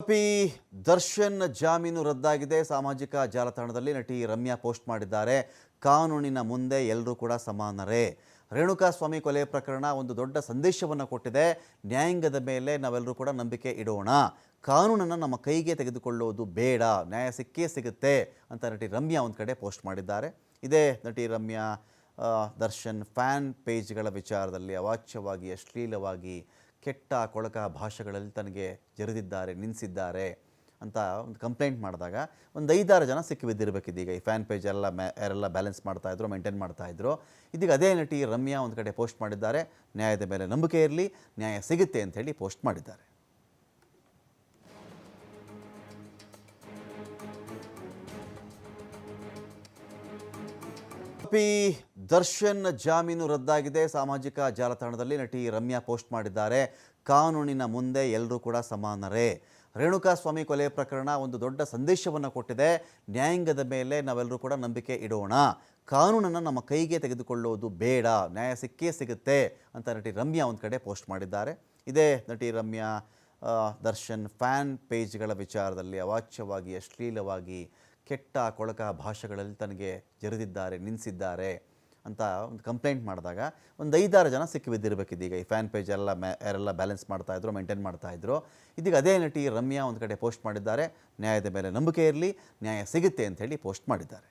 ಆರೋಪಿ ದರ್ಶನ್ ಜಾಮೀನು ರದ್ದಾಗಿದೆ. ಸಾಮಾಜಿಕ ಜಾಲತಾಣದಲ್ಲಿ ನಟಿ ರಮ್ಯಾ ಪೋಸ್ಟ್ ಮಾಡಿದ್ದಾರೆ. ಕಾನೂನಿನ ಮುಂದೆ ಎಲ್ಲರೂ ಕೂಡ ಸಮಾನರೇ. ರೇಣುಕಾ ಸ್ವಾಮಿ ಕೊಲೆ ಪ್ರಕರಣ ಒಂದು ದೊಡ್ಡ ಸಂದೇಶವನ್ನು ಕೊಟ್ಟಿದೆ. ನ್ಯಾಯಾಂಗದ ಮೇಲೆ ನಾವೆಲ್ಲರೂ ಕೂಡ ನಂಬಿಕೆ ಇಡೋಣ. ಕಾನೂನನ್ನು ನಮ್ಮ ಕೈಗೆ ತೆಗೆದುಕೊಳ್ಳೋದು ಬೇಡ. ನ್ಯಾಯ ಸಿಕ್ಕೇ ಸಿಗುತ್ತೆ ಅಂತ ನಟಿ ರಮ್ಯಾ ಒಂದು ಕಡೆ ಪೋಸ್ಟ್ ಮಾಡಿದ್ದಾರೆ. ಇದೇ ನಟಿ ರಮ್ಯಾ ದರ್ಶನ್ ಫ್ಯಾನ್ ಪೇಜ್ಗಳ ವಿಚಾರದಲ್ಲಿ ಅವಾಚ್ಯವಾಗಿ, ಅಶ್ಲೀಲವಾಗಿ ಕೆಟ್ಟ ಕೊಳಕ ಭಾಷೆಗಳಲ್ಲಿ ತನಗೆ ಜರಿದಿದ್ದಾರೆ ನಿಲ್ಲಿಸಿದ್ದಾರೆ ಅಂತ ಒಂದು ಕಂಪ್ಲೇಂಟ್ ಮಾಡಿದಾಗ ಒಂದು ಐದಾರು ಜನ ಸಿಕ್ಕಿ ಬಿದ್ದಿರಬೇಕಿದೀಗ. ಈ ಫ್ಯಾನ್ ಪೇಜ್ ಎಲ್ಲ ಮ್ಯಾ ಯಾರೆಲ್ಲ ಬ್ಯಾಲೆನ್ಸ್ ಮಾಡ್ತಾಯಿದ್ರು ಮೇಂಟೈನ್ ಮಾಡ್ತಾಯಿದ್ರು ಇದೀಗ ಅದೇ ನಟಿ ರಮ್ಯಾ ಒಂದು ಕಡೆ ಪೋಸ್ಟ್ ಮಾಡಿದ್ದಾರೆ. ನ್ಯಾಯದ ಮೇಲೆ ನಂಬಿಕೆ ಇರಲಿ, ನ್ಯಾಯ ಸಿಗುತ್ತೆ ಅಂತ ಹೇಳಿ ಪೋಸ್ಟ್ ಮಾಡಿದ್ದಾರೆ. ಆರೋಪಿ ದರ್ಶನ್ ಜಾಮೀನು ರದ್ದಾಗಿದೆ. ಸಾಮಾಜಿಕ ಜಾಲತಾಣದಲ್ಲಿ ನಟಿ ರಮ್ಯಾ ಪೋಸ್ಟ್ ಮಾಡಿದ್ದಾರೆ. ಕಾನೂನಿನ ಮುಂದೆ ಎಲ್ಲರೂ ಕೂಡ ಸಮಾನರೇ. ರೇಣುಕಾ ಸ್ವಾಮಿ ಕೊಲೆ ಪ್ರಕರಣ ಒಂದು ದೊಡ್ಡ ಸಂದೇಶವನ್ನು ಕೊಟ್ಟಿದೆ. ನ್ಯಾಯಾಂಗದ ಮೇಲೆ ನಾವೆಲ್ಲರೂ ಕೂಡ ನಂಬಿಕೆ ಇಡೋಣ. ಕಾನೂನನ್ನು ನಮ್ಮ ಕೈಗೆ ತೆಗೆದುಕೊಳ್ಳೋದು ಬೇಡ. ನ್ಯಾಯ ಸಿಕ್ಕೇ ಸಿಗುತ್ತೆ ಅಂತ ನಟಿ ರಮ್ಯಾ ಒಂದು ಕಡೆ ಪೋಸ್ಟ್ ಮಾಡಿದ್ದಾರೆ. ಇದೇ ನಟಿ ರಮ್ಯಾ ದರ್ಶನ್ ಫ್ಯಾನ್ ಪೇಜ್ಗಳ ವಿಚಾರದಲ್ಲಿ ಅವಾಚ್ಯವಾಗಿ, ಅಶ್ಲೀಲವಾಗಿ, ಕೆಟ್ಟ ಕೊಳಕ ಭಾಷೆಗಳಲ್ಲಿ ತನಗೆ ಜರಿದಿದ್ದಾರೆ ನಿಲ್ಲಿಸಿದ್ದಾರೆ ಅಂತ ಒಂದು ಕಂಪ್ಲೇಂಟ್ ಮಾಡಿದಾಗ ಒಂದು ಐದಾರು ಜನ ಸಿಕ್ಕಿ ಬಿದ್ದಿರಬೇಕಿದ್ದೀಗ ಈ ಫ್ಯಾನ್ ಪೇಜ್ ಎಲ್ಲ ಮ್ಯಾ ಯಾರೆಲ್ಲ ಬ್ಯಾಲೆನ್ಸ್ ಮಾಡ್ತಾಯಿದ್ರು ಮೇಂಟೈನ್ ಮಾಡ್ತಾಯಿದ್ರು ಇದೀಗ ಅದೇ ನಟಿ ರಮ್ಯಾ ಒಂದು ಕಡೆ ಪೋಸ್ಟ್ ಮಾಡಿದ್ದಾರೆ. ನ್ಯಾಯದ ಮೇಲೆ ನಂಬಿಕೆ ಇರಲಿ, ನ್ಯಾಯ ಸಿಗುತ್ತೆ ಅಂತ ಹೇಳಿ ಪೋಸ್ಟ್ ಮಾಡಿದ್ದಾರೆ.